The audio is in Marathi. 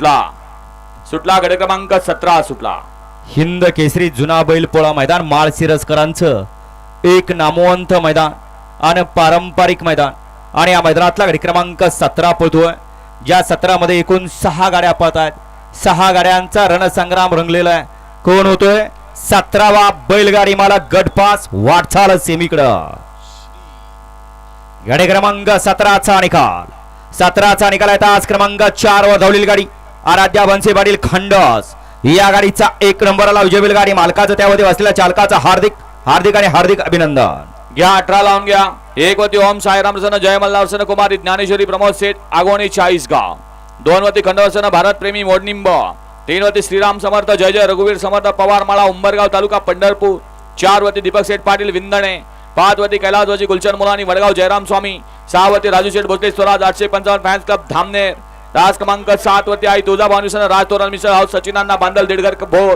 सुटला. सुटला गड क्रमांक सतरा सुटला. हिंद केसरी जुना बैलपोळा मैदान माळशिरसकरांचं एक नामवंत मैदान आणि पारंपरिक मैदान. आणि या मैदानातला गाडी क्रमांक सतरा पळतोय. ज्या सतरामध्ये एकूण सहा गाड्या पळत आहेत सहा गाड्यांचा रणसंग्राम रंगलेला आहे. कोण होतोय? सतरावा बैलगाडी मला गटपास वाटचाल सेमीकडं. गाडी क्रमांक सतराचा निकाल. सतराचा निकाल आहे आज क्रमांक चार वर धावलेली गाडी. आराध्या बनसे पाटील खंडस. या गाडीचा एक नंबरला विजय गाडी. मालकाचं त्यामध्ये असलेल्या चालकाचा हार्दिक हार्दिक आणि हार्दिक अभिनंदन. घ्या अठरा लावून घ्या. एक वती ओम साईराम सन जय मल्हारसन कुमारी ज्ञानेश्वरी प्रमोद सेठ आगोणी चाळीसगाव दोन वती खंडवसन भारत प्रेमी मोडनिंब. तीन वती श्रीराम समर्थ जय जय रघुवीर समर्थ पवार माळा उंबरगाव तालुका पंढरपूर. चार वती दीपक सेठ पाटील विंदणे. पाच वती कैलासवाजी गुलशन मुलानी वडगाव जयराम स्वामी. सहा राजू शेठ भोसले स्वराज आठशे पंचावन्न फॅन्स क्लब धामनेर. तास क्रमांक सात वरती आई तुळजाभवानी सन राज तोरण मिसळ हाऊस सचिनांना बांधल देडगर भोर